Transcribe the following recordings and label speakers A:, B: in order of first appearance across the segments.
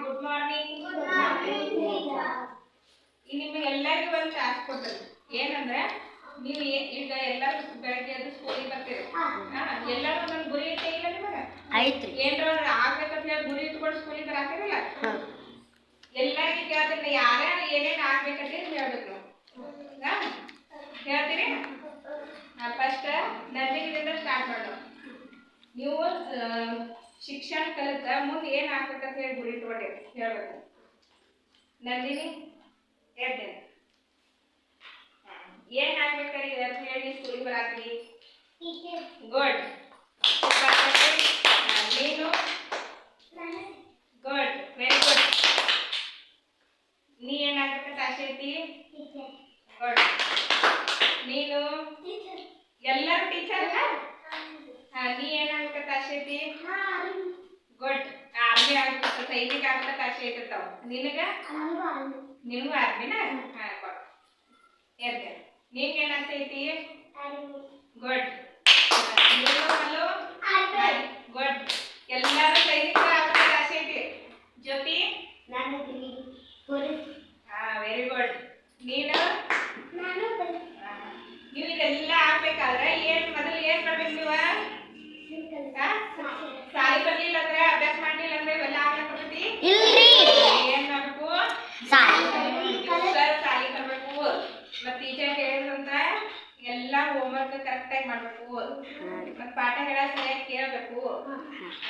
A: Good morning ನಿಮ್ಗೆ ಎಲ್ಲರಿಗೂ ಒಂದು ಟಾಸ್ಕ್ ಕೊಟ್ಟರು ಏನಂದ್ರೆ ನೀವು ಈಗ ಎಲ್ಲರೂ ಬೆಳಗ್ಗೆ ಎದ್ದು ಸ್ಕೂಲಿಗೆ ಬರ್ತೀರಿ. ಎಲ್ಲರೂ ಒಂದೊಂದು ಗುರಿ ಇಲ್ಲ ನಿಮಗೆ?
B: ಐತ್ರಿ
A: ಏನ್ರ ಆಗ್ಬೇಕಂತ ಹೇಳಿ ಗುರಿ ಇಟ್ಕೊಂಡು ಸ್ಕೂಲಿಗೆ ಬರಾತಿರಲ್ಲ?
B: ಹಾಂ.
A: ಎಲ್ಲರಿಗೂ ಕೇಳ್ತೀನಿ ಯಾರ್ಯಾರು ಏನೇನು ಆಗ್ಬೇಕಂತ ಹೇಳಿ ಹೇಳ್ಬೇಕು ನೀವು? ಹೇಳ್ತೀರಿ? ಫಸ್ಟ್ ನರ್ಸಿಂಗಿಂದ ಸ್ಟಾರ್ಟ್ ಮಾಡೋಣ ನೀವು ಶಿಕ್ಷಣ ಕಲಿತ ಮುಂದೆ ಏನು ಆಗ್ಬೇಕಂತ ಹೇಳಿ ಗುರಿ ಇಟ್ಕೊಂಡೆ ಹೇಳ್ಬೇಕು. ನಂದಿನಿ ಹೇಳ್ತೇನೆ ಏನ್ ಆಗ್ಬೇಕಾಗಿ ಅಂತ ಹೇಳಿ ಸ್ಕೂಲಿಗೆ ಬರಾತ್ರಿ ಗುಡ್ ನೀನು? ಗುಡ್ ವೆರಿ ಗುಡ್ ನೀ ಏನಾಗ್ಬೇಕಂತ ಆಸೆ ಐತಿ? ಗುಡ್ ನೀನು ಎಲ್ಲರೂ ಟೀಚರ್ ಹಾ ನೀ ಏನಾಗ್ಬೇಕಂತ ಆಸೆ ಐತಿ ಗುಡ್ ಆರ್ಮಿ ಆಗ್ಬೇಕಂತ ಸೈನಿಕ ಐತಿರ್ತಾವ ನಿನಗ? ನಿನಗೂ ಆರ್ಮಿನ ಎದ್ದೆ. ನಿಂಗೆ ಏನ್ ಆಸೆ ಐತಿ ಗುಡ್ ಹಲೋ ಗುಡ್ ಎಲ್ಲರೂ ಸೈನಿಕ ಆಗ್ಬೇಕಂತ ಆಸೆ ಐತಿ ಜ್ಯೋತಿ ಹಾ ವೆರಿ ಗುಡ್ ನೀನು ಹಾ. ನೀವು ಇದೆಲ್ಲ ಆಗ್ಬೇಕಾದ್ರೆ ಏನ್ ಮೊದಲು ಏನ್ ಮಾಡ್ಬೇಕು ನೀವು ಹಾ? ಸಾಲಿ ಬರ್ಲಿಲ್ಲ ಅಂದ್ರೆ ಅಭ್ಯಾಸ ಮಾಡ್ಲಿಲ್ಲ ಅಂದ್ರೆ ಇವೆಲ್ಲ ಆಗ್ಲಕ್ ಬರ್ತೈತಿ
B: ಇಲ್ರಿ
A: ಏನ್ ಮಾಡ್ಬೇಕು
B: ಸಾಲಿ.
A: ಸರ್ ಸಾಲಿ ಬರ್ಬೇಕು ಮತ್ ಟೀಚರ್ ಹೇಳಿದ್ರಂತ ಎಲ್ಲ ಹೋಮ್ವರ್ಕ್ ಕರೆಕ್ಟ್ ಆಗಿ ಮಾಡ್ಬೇಕು ಮತ್ ಪಾಠ ಹೇಳ ಸರಿಯಾಗಿ ಕೇಳ್ಬೇಕು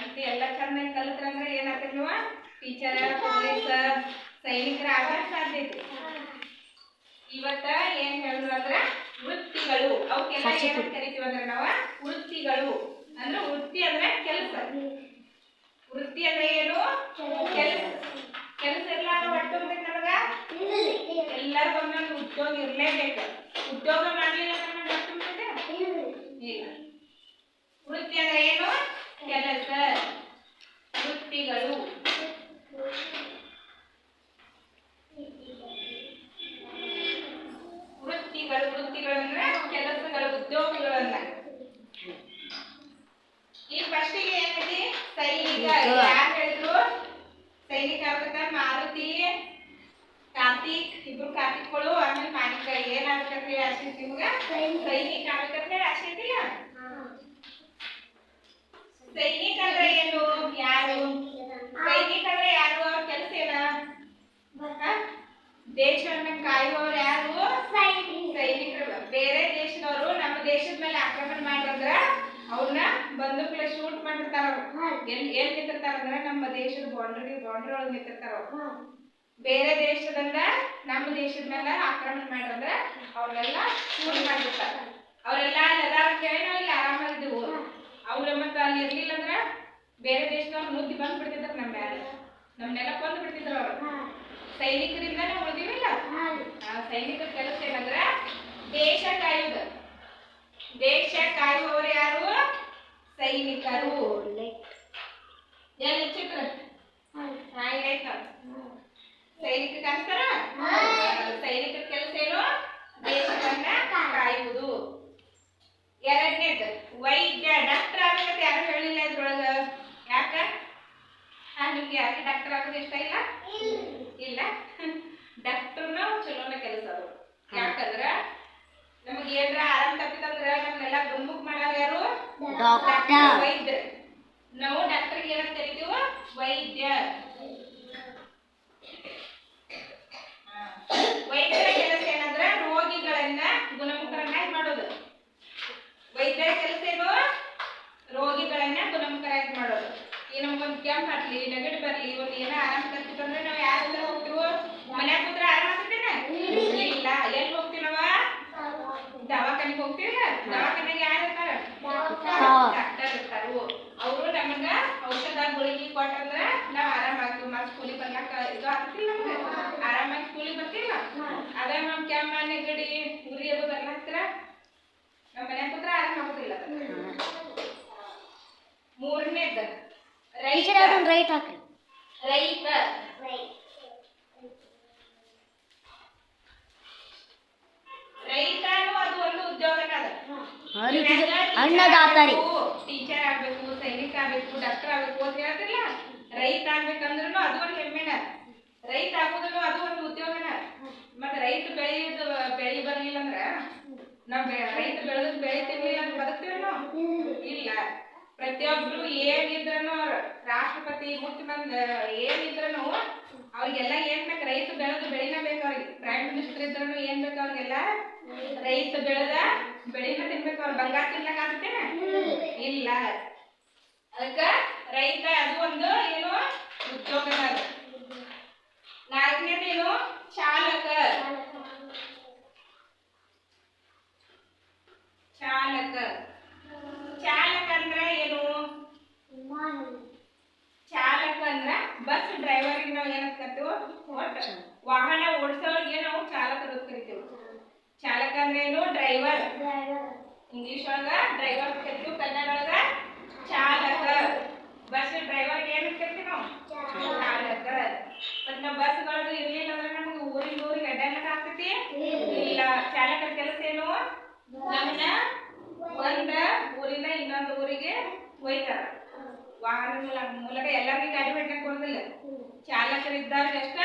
A: ಅಂತ ಎಲ್ಲ ಚೆನ್ನಾಗಿ ಕಲಿತ್ರಂದ್ರೆ ಏನಾಗ್ತದೆ ನೀವು ಟೀಚರ್ ಪೊಲೀಸ್ ಸೈನಿಕರ ಆಗಕ್ ಸಾಧ್ಯ ಐತಿ ಇವತ್ತ ಏನ್ ಹೇಳಿದ್ರು ಅಂದ್ರ ವೃತ್ತಿಗಳು. ಅವಕ್ಕೆಲ್ಲ ಏನಂತ ಕರಿತೀವಿ ಅಂದ್ರೆ ನಾವ ವೃತ್ತಿಗಳು. ಅಂದ್ರೆ ವೃತ್ತಿ ಅಂದ್ರೆ ಕೆಲಸ. ವೃತ್ತಿ ಅಂದ್ರೆ ಏನು? ಕೆಲಸ. ಕೆಲಸ ಇರ್ಲಾರ ಒಟ್ಟು ನಮಗ? ಎಲ್ಲರಿಗೂ ಒಂದೊಂದು ಉದ್ಯೋಗ ಇರ್ಲೇಬೇಕು. ಉದ್ಯೋಗ ಮಾಡ್ಲಿಲ್ಲ ಅಂದ್ರೆ ತುಂಬತೈತೆ? ಇಲ್ಲ. ವೃತ್ತಿ ಅಂದ್ರೆ ಏನು? ಕೆಲಸ ವೃತ್ತಿಗಳು. ವೃತ್ತಿಗಳು ವೃತ್ತಿಗಳು ಅಂದ್ರೆ ಕೆಲಸಗಳು ಉದ್ಯೋಗಗಳನ್ನ. ಈ ಫಸ್ಟಿಗೆ ಏನೈತಿ ಸೈನಿಕ. ಯಾರು ಹೇಳಿದ್ರು? ಸೈನಿಕ ಆಗ್ಬೇಕ ಮಾರುತಿ ಕಾರ್ತಿಕ್. ಇಬ್ರು ಕಾರ್ತಿಕ್ಗಳು ಆಮೇಲೆ ಮಾನಿಕ ಏನಾಗ್ಬೇಕಂತ ಹೇಳಿ ನಿಮ್ಗ? ಸೈನಿಕ. ಆಗ್ಬೇಕಂತ ಹೇಳಿ ಸೈನಿಕ ಅಂದ್ರೆ ಏನು ಯಾರು ಸೈನಿಕ ಅಂದ್ರೆ ಯಾರು? ಅವ್ರ ಕೆಲಸ ಏನ? ದೇಶವನ್ನ ಕಾಯುವವ್ರು ಯಾರು? ಸೈನಿಕರು. ಬೇರೆ ದೇಶದವರು ನಮ್ಮ ದೇಶದ ಮೇಲೆ ಆಕ್ರಮಣ ಮಾಡಿದ್ರ ಅವ್ರನ್ನ ಬಂದೂಕ್ಲೆ ಶೂಟ್ ಮಾಡಿರ್ತಾರ ಎಲ್ ಎಲ್ಲಿ ನಿಂತಿರ್ತಾರ ಅಂದ್ರೆ ನಮ್ಮ ದೇಶದ ಬೌಂಡ್ರಿ ಬೌಂಡ್ರಿ ಒಳಗೆ ನಿಂತಿರ್ತಾರ. ಬೇರೆ ದೇಶದಿಂದ ನಮ್ಮ ದೇಶದ ಮೇಲೆ ಆಕ್ರಮಣ ಮಾಡಿದ್ರ ಅವ್ರನ್ನೆಲ್ಲ ಶೂಟ್ ಮಾಡಿರ್ತಾರ. ಅವರೆಲ್ಲ ಅದಾರ ಕೇಳಿ ನಾವು ಇಲ್ಲಿ ಆರಾಮಾಗಿದ್ದೆವು ಅವ್ರ ಮತ್ತೆ ಅಲ್ಲಿ ಇರ್ಲಿಲ್ಲ ಅಂದ್ರ ಬೇರೆ ದೇಶದವ್ರು ನುಗ್ಗಿ ಬಂದ್ ಬಿಡ್ತಿದ್ರು ನಮ್ಮ ಮ್ಯಾಲ ನಮ್ನೆಲ್ಲ ಕೊಂದು ಬಿಡ್ತಿದ್ರು ಅವ್ರು. ಸೈನಿಕರಿಂದ ನಾವು ಉಳಿದಿವಿಲ್ಲ? ಆ ಸೈನಿಕರ ಕೆಲಸ ಏನಂದ್ರ ದೇಶ ಕಾಯುವುದು ದೇಶ ಕಾಯುವವರು ಯಾರು? ಸೈನಿಕರು. ಎಲ್ಲಿ ಚಿತ್ರ ಹಾ ಇಲ್ಲೈತ್ ನೋಡ್. ಸೈನಿಕ ಕಾಣಿಸ್ತಾರ ಸೈನಿಕರ ಕೆಲಸ ಏನು ದೇಶವನ್ನ ಕಾಯುವುದು ಎರಡನೇದು ವೈದ್ಯ ಡಾಕ್ಟರ್ ಆಗ್ಬೇಕಂತ ಯಾರು ಹೇಳಿಲ್ಲ ಇದ್ರೊಳಗ ಯಾಕ ಹಾ ನಿಮ್ಗೆ ಯಾಕೆ ಡಾಕ್ಟರ್ ಆಗೋದು ಇಷ್ಟ ಇಲ್ಲ? ಇಲ್ಲ. ಡಾಕ್ಟರ್ನ ಚಲೋನ ಕೆಲಸ ಅದು. ಯಾಕಂದ್ರ ನಮಗೆ ಏನ್ರ ಆರಾಮ್ ತಪ್ಪಿತಂದ್ರ ನಮ್ನೆಲ್ಲ ಗುಮ್ಮುಕ್ ಮಾಡಾರ ಯಾರು? ವೈದ್ಯ ನಾವು ಡಾಕ್ಟರ್ಗೆ ಏನಂತ ಕರಿತೀವ? ವೈದ್ಯ ಹಾ. ಹತ್ಲಿ ನೆಗಡಿ ಬರ್ಲಿ ಒಂದು ಏನೋ ಆರಾಮ ಕಲ್ತಿತ್ತಂದ್ರೆ ನಾವು ಯಾರೆಲ್ಲ ಹೋಗ್ತೀವೋ? ಮನ್ಯಾಗ ಕೂತ್ರೆ ಆರಾಮ ಆಗ್ತೇನೆ ಇಲ್ಲ ಎಲ್ಲಿ ಹೋಗ್ತೀವಿ ನಾವ ದವಾಖಾನಿಗೆ ಹೋಗ್ತೀವಿ ದವಾಖಾನಿಗೆ ಯಾರು ಇರ್ತಾರ? ಡಾಕ್ಟರ್ ಇರ್ತಾರು ಅವರು ನಮಗ ಔಷಧ ಗುಳಿಗೆ ಕೊಟ್ಟಂದ್ರ ನಾವ್ ಆರಾಮಾಗ್ತೀವಿ ಮತ್ತೆ ಸ್ಕೂಲಿಗೆ ಬರ್ಲಾಕ ಇದು ಆಗ್ತಿಲ್ಲ ಆರಾಮಾಗಿ ಸ್ಕೂಲಿಗೆ ಬರ್ತಿಲ್ಲ. ಅದೇ ನಮ್ ಕೆಮ್ಮ, ನೆಗಡಿ, ಉರಿ ಅದು ಬರ್ಲಾಕ್ತಿರ ನಮ್ಮ ಮನ್ಯಾಗ ಕೂತ್ರೆ ಆರಾಮ ಆಗುದಿಲ್ಲ ಮೂರನೇದ. ರೈತರ
B: ಅದನ್ನ ರೈಟ್ ಹಾಕ್ರಿ.
A: ರೈತ ರೈತನು ಅದು ಒಂದು ಉದ್ಯೋಗನ
B: ಅನ್ನದಾತರಿ ಟೀಚರ್
A: ಆಗ್ಬೇಕು ಸೈನಿಕ ಆಗ್ಬೇಕು ಡಾಕ್ಟರ್ ಆಗ್ಬೇಕು ಅಂತ ಹೇಳ್ತಿಲ್ಲ ರೈತ ಆಗ್ಬೇಕಂದ್ರೂ ಅದು ಒಂದು ಹೆಮ್ಮೆನ. ರೈತ ಆಗೋದ್ರೂ ಅದು ಒಂದು ಉದ್ಯೋಗನ. ಮತ್ತೆ ರೈತ ಬೆಳೆಯೋದು ಬೆಳೆ ಬರಲಿಲ್ಲ ಅಂದ್ರ ನಾವ್ ರೈತ ಬೆಳೆದ್ ಬೆಳೆ ತಿನ್ಲಿಲ್ಲ ಅಂದ್ರೆ ಬದುಕ್ತೀವಿ ನಾವು. ಇಲ್ಲ. ಪ್ರತಿಯೊಬ್ರು ಏನಿದ್ರನು ರಾಷ್ಟ್ರಪತಿ ಮುಖ್ಯಮಂತ್ರಿ ಏನಿದ್ರನು ಅವ್ರಿಗೆಲ್ಲ ಏನ್ ಬೇಕು? ರೈತ ಬೆಳೆದು ಬೆಳಿನ ಬೇಕು ಅವ್ರಿಗೆ. ಪ್ರೈಮ್ ಮಿನಿಸ್ಟರ್ ಇದ್ರನು ಏನ್ ಬೇಕು ಅವ್ರಿಗೆಲ್ಲ? ರೈತ ಬೆಳೆದ ಬೆಳಿನ ತಿನ್ಬೇಕು ಅವ್ರ. ಬಂಗಾರ ತಿನ್ಲಕ್ ಇಲ್ಲ. ಅದಕ್ಕ ರೈತ ಅದು ಒಂದು ಏನು ಉದ್ಯೋಗದ ಅದು. ನಾಲ್ಕನೇದೇನು ಚಾಲಕ ಚಾಲಕ ಅಂದ್ರ ಏನು ಚಾಲಕ ಅಂದ್ರ ಬಸ್ ಡ್ರೈವರಿಗೆ ನಾವು ಏನಂತ ಕರಿತೀವಿ ಒಟ್ಟ ವಾಹನ ಓಡಿಸೋರಿಗೆ ನಾವು ಚಾಲಕರು ಅಂತ ಕರಿತೀವಿ ಚಾಲಕ ಅಂದ್ರೆ ಏನು ಡ್ರೈವರ್ ಇಂಗ್ಲಿಷ್ ಒಳಗ ಡ್ರೈವರ್ ಕರಿತೀವಿ ಕನ್ನಡ ಒಳಗ ಚಾಲಕ ಬಸ್ ಡ್ರೈವರ್ಗೆ ಏನಂತ ಕರಿತೀವಿ ನಾವು ಚಾಲಕ ಮತ್ ಬಸ್ ಗಳದು ಇರ್ಲಿಲ್ಲ ಅಂದ್ರೆ ನಮ್ಗೆ ಊರಿಂದ ಊರಿಗೆ ಅಡ್ಡಾಡಕ್ ಆಗ್ತೈತಿ? ಇಲ್ಲ. ಚಾಲಕರ ಕೆಲಸ ಏನು? ನಮ್ಮನ್ನ ಒಂದ ಊರಿಂದ ಇನ್ನೊಂದು ಊರಿಗೆ ಒಯ್ತಾರ ವಾಹನ ಮೂಲಕ ಎಲ್ಲರಿಗೂ ಗಾಡಿ ಬಿಡ್ಲಿಕ್ಕೆ ಚಾಲಕರು ಇದ್ದಾಗ ಅಷ್ಟ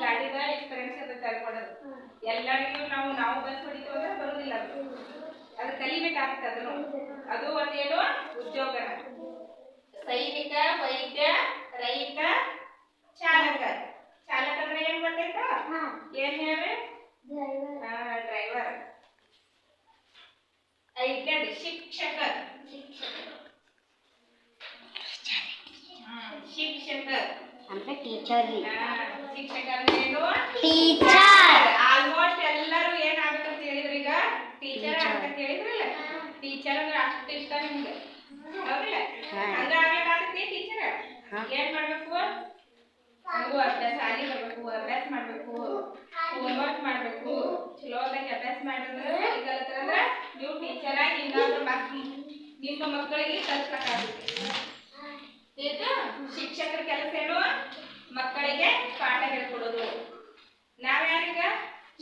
A: ಗಾಡಿದ ಎಕ್ಸ್ಪೀರಿಯನ್ಸ್ ಇರುತ್ತೆ ಕೊಡೋದು. ಎಲ್ಲರಿಗೂ ನಾವು ನಾವು ಬಸ್ ಹೊಡಿತೀವಿ ಅಂದ್ರೆ ಬರೋದಿಲ್ಲ ಅದು. ಅದು ಕಲಿಬೇಕಾಗ್ತದೆ ಅದನ್ನು ಅದು ಒಂದೇನು? ಉದ್ಯೋಗನ. ಸೈನಿಕ ವೈದ್ಯ ರೈತ ಚಾಲಕ. ಚಾಲಕ ಅಂದ್ರೆ ಏನ್ ಗೊತ್ತೈತಾ ಏನ್ ಹೇಳ್ರಿ ಡ್ರೈವರ್ ಐದನೇದು ಶಿಕ್ಷಕ. ಶಿಕ್ಷಕ.
B: ಅಂದ್ರೆ ಟೀಚರ್
A: ಶಿಕ್ಷಕ ಅಂದ್ರೆ ಏನು?
B: ಟೀಚರ್
A: ಆಲ್ಮೋಸ್ಟ್ ಎಲ್ಲರೂ ಏನ್ ಅಂತ ಹೇಳಿದ್ರಿ ಈಗ? ಟೀಚರ್ ಅಂತ ಹೇಳಿದ್ರಲ್ಲ? ಟೀಚರ್ ಅಂದ್ರೆ ಅಷ್ಟು ಇಷ್ಟ ನಿಮ್ಗೆ. ಹೌದಿಲ್ಲ
B: ಅಂದ್ರೆ
A: ಆಗ್ಲಿಕ್ಕೆ ಆಗ್ಬೇಕಾಗತ್ತೆ ಟೀಚರ್. ಏನ್ ಮಾಡ್ಬೇಕು? ನಮಗೂ ಅಭ್ಯಾಸ ಸಾಲಿ ಬರ್ಬೇಕು, ಅಭ್ಯಾಸ ಮಾಡ್ಬೇಕು ಹೋಮ್ವರ್ಕ್ ಚಲೋ ಚಲೋದಾಗಿ ಅಭ್ಯಾಸ ಮಾಡಿದ್ರೆ ಅಂದ್ರೆ ನೀವು ಟೀಚರ್ ಆಗಿ ಇನ್ನೊಬ್ರು ಮಕ್, ನಿಮ್ಮ ಮಕ್ಕಳಿಗೆ ಕಲಿಸ್ಬೇಕಾಗುತ್ತೆ ಶಿಕ್ಷಕರ ಕೆಲಸ ಏನು? ಮಕ್ಕಳಿಗೆ ಪಾಠ ಹೇಳ್ಕೊಡೋದು. ನಾವ್ ಯಾರೀಗ?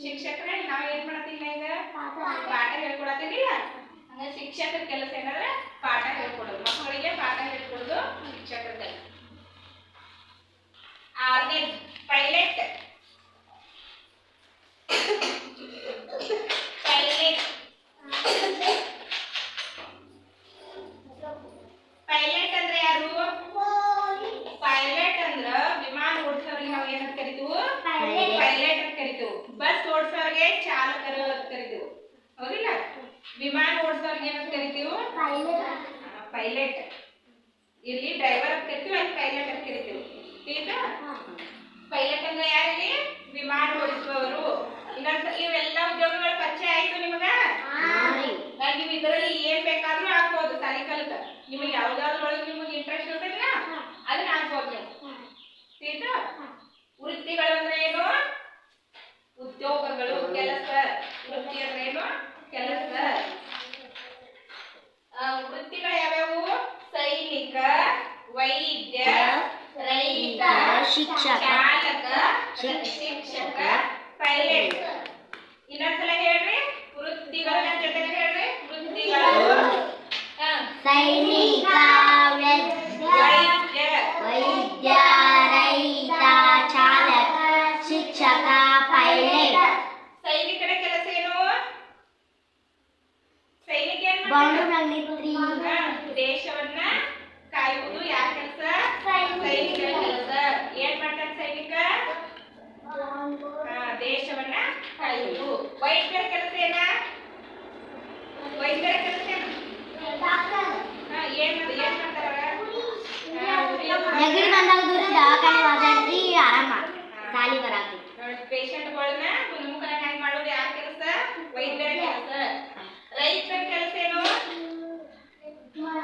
A: ಶಿಕ್ಷಕರೇ, ನಾವ್ ಏನ್ ಮಾಡತ್ತಿಲ್ಲ ಈಗ? ಪಾಠ ಹೇಳ್ಕೊಡತ್ತೀನಿಲ್ಲ ಹಂಗ ಶಿಕ್ಷಕರ ಕೆಲಸ ಏನಂದ್ರೆ ಪಾಠ ಹೇಳ್ಕೊಡೋದು. ಮಕ್ಕಳಿಗೆ ಪಾಠ ಹೇಳ್ಕೊಡೋದು ಶಿಕ್ಷಕರ ಕೆಲಸ ಆರನೇ ಪೈಲಟ್ ಪೈಲಟ್ ಪೈಲಟ್ ಅಂದ್ರೆ ಯಾರು ಪೈಲಟ್ ಅಂದ್ರ ವಿಮಾನ ಓಡಿಸೋರಿಗೆ ನಾವು ಏನಂತ ಕರಿತೀವಿ ಪೈಲಟ್ ಅಂತ ಕರಿತೀವಿ ಬಸ್ ಓಡಿಸೋರಿಗೆ ಚಾಲಕರು ಅಂತ ಕರಿತೀವಿ ಹೌದಿಲ್ಲ? ವಿಮಾನ ಓಡಿಸೋರಿಗೆ ಏನಂತ ಕರಿತೀವಿ? ಪೈಲಟ್ ಇಲ್ಲಿ ಡ್ರೈವರ್ ಅಂತ ಕರಿತೀವಿ ಅಲ್ಲಿ ಪೈಲಟ್ ಅಂತ ಕರಿತೀವಿ. ಈಗ ಪೈಲಟ್ ಅಂದ್ರೆ ಯಾರಿಲ್ಲಿ ವಿಮಾನ ಓಡಿಸುವವರು. ಇಲ್ಲಂತ ಇವೆಲ್ಲ ಉದ್ಯೋಗಗಳ ಪರಿಚಯ ಆಯ್ತು ನಿಮಗ? ನೀವು ಇದರಲ್ಲಿ ಏನ್ ಬೇಕಾದ್ರೂ ಹಾಕ್ಬೋದು ಸಾಲಿ ಕಲಿತ. ನಿಮಗೆ ಯಾವ್ದಾದ್ರೊಳಗೆ ನಿಮಗೆ ಇಂಟ್ರೆಸ್ಟ್ ಇರ್ತೈತಿಲ್ಲ ಅದನ್ನ ಹಾಕ್ಬೋದು ನೀವು. ವೃತ್ತಿಗಳು ಅಂದ್ರೆ ಏನು ಉದ್ಯೋಗಗಳು ಕೆಲಸ ವೃತ್ತಿ ಅಂದ್ರೆ ಏನು ಕೆಲಸ ಆ, ವೃತ್ತಿಗಳು ಯಾವ್ಯಾವು ಸೈನಿಕ ವೈದ್ಯ ರೈತ
B: ಶಿಕ್ಷಕ
A: ಚಾಲಕ
B: ಶಿಕ್ಷ-
A: ಶಿಕ್ಷಕ ಪೈಲಟ್ ಇನ್ನೊಂದ್ಸಲ ಹೇಳ್ರಿ ವೃತ್ತಿಗಳ ಜೊತೆಗೆ ಹೇಳ್ರಿ ವೃತ್ತಿಗಳು ಹಾ.
B: ಸೈನಿಕ ವೈದ್ಯ
A: ವೈದ್ಯ
B: ವೈದ್ಯ ರೈತ ಚಾಲಕ ಶಿಕ್ಷಕ ಪೈಲಟ್
A: ಸೈನಿಕರ ಕೆಲಸ ಏನು ಸೈನಿಕ ಏನ್
B: ಬಾಂಡು
A: ಮಾಡ್ತಾನೆ?
B: ನಲ್ಲಿತ್ರಿ
A: ಹಾ, ದೇಶವನ್ನ ಕಾಯುವುದು ಯಾರ ಕೆಲಸ ಸೈನಿಕರ ಕೆಲಸ ಏನ್ ಮಾಡ್ತಾನೆ ಸೈನಿಕ ಹಾ, ದೇಶವನ್ನ ಕಾಯುವುದು ವೈದ್ಯರ ಕೆಲಸ ಏನ ವೈದ್ಯರ ಕೆಲಸ ಏನು ಹಾ, ಏನ್ ಏನ್ ಮಾಡ್ತಾರ
B: ನೆಗಡಿ ಬಂದಾಗ ದೂರ ದವಾಖಾನೆ ಹೋದ್ರಿ ಆರಾಮ ಸಾಲಿ ಬರಾತಿ
A: ಪೇಷಂಟ್ಗಳನ್ನ ಗುಣಮುಖರಾಗಿ ಮಾಡೋದು ಯಾರ ಕೆಲಸ ವೈದ್ಯರ ಕೆಲಸ ರೈತರ ಕೆಲಸ ಏನು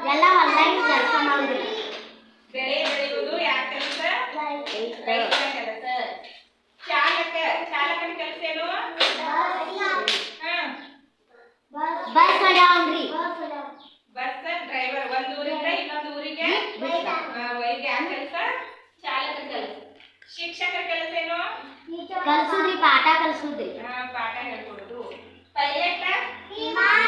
B: ಎಲ್ಲ ಹೊಲ್ದಾಗ ಕೆಲಸ ಮಾಡುದ್ರಿ
A: ಬೆಳೆ ಬೆಳೆಯುವುದು ಯಾರ ಕೆಲಸ
B: ರೈತ
A: ರೈತರ ಕೆಲಸ ಚಾಲಕ ಚಾಲಕನ ಕೆಲಸ ಏನು ಹಾ
B: ಬಸ್ ಹೊಡ್ಯಾವ್ರಿ
A: ಬಸ್ ಡ್ರೈವರ್ ಒಂದು ಊರಿಂದ ಇನ್ನೊಂದು ಊರಿಗೆ ಆ, ವೈದ್ಯ ಯಾರ ಕೆಲಸ ಚಾಲಕರ ಕೆಲಸ ಶಿಕ್ಷಕರ ಕೆಲಸ ಏನು
B: ಕಲ್ಸುದ್ರಿ ಪಾಠ ಕಲ್ಸುದ್ರಿ.
A: ಆ, ಪಾಠ ಹೇಳ್ಕೊಡೋದು ಪೈಲಟ್ ವಿಮಾನವನ್ನ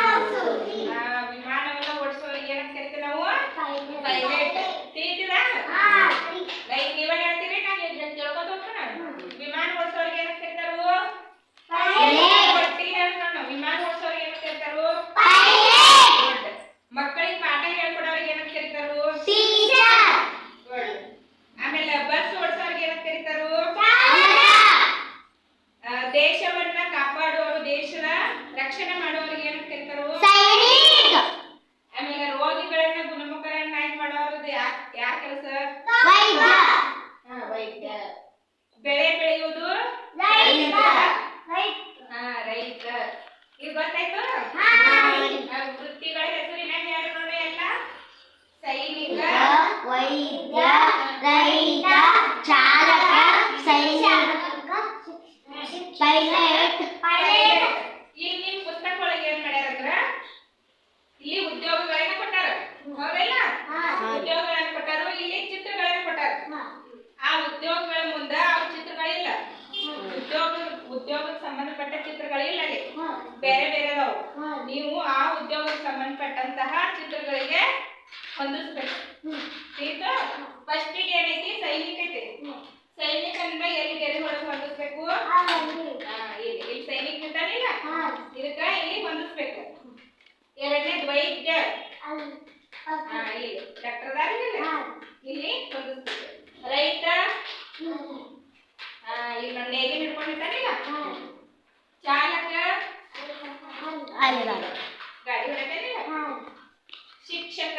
A: ಕೆಲಸ? ವೈದ್ಯ. ಬೆಳೆ ಬೆಳೆ ಹೊಂದಿಸ್ಬೇಕು ಈಗ ಫಸ್ಟಿಗೆ ಏನೈತಿ? ಸೈನಿಕ ಐತಿ ಸೈನಿಕ ಅಂದ್ರೆ ಎಲ್ಲಿ ಗೆರೆ ಹೊರಗೆ ಹೊಂದಿಸ್ಬೇಕು? ಇಲ್ಲಿ. ಇಲ್ಲಿ ಸೈನಿಕ ಇರ್ತಾನಿಲ್ಲ ಇದಕ್ಕ ಇಲ್ಲಿ ಹೊಂದಿಸ್ಬೇಕು. ಎರಡನೇ ದ್ವೈತ್ಯ ಇಲ್ಲಿ. ಡಾಕ್ಟರ್ ಅದಾರಿಲ್ಲ ಇಲ್ಲಿ ಹೊಂದಿಸ್ಬೇಕು. ರೈತ? ಇಲ್ಲಿ ನೋಡಿ ನೇಗಿ ಹಿಡ್ಕೊಂಡಿರ್ತಾನಿಲ್ಲ ಚಾಲಕ? ಗಾಡಿ ಹೊಡತಾನಿಲ್ಲ ಶಿಕ್ಷಕ?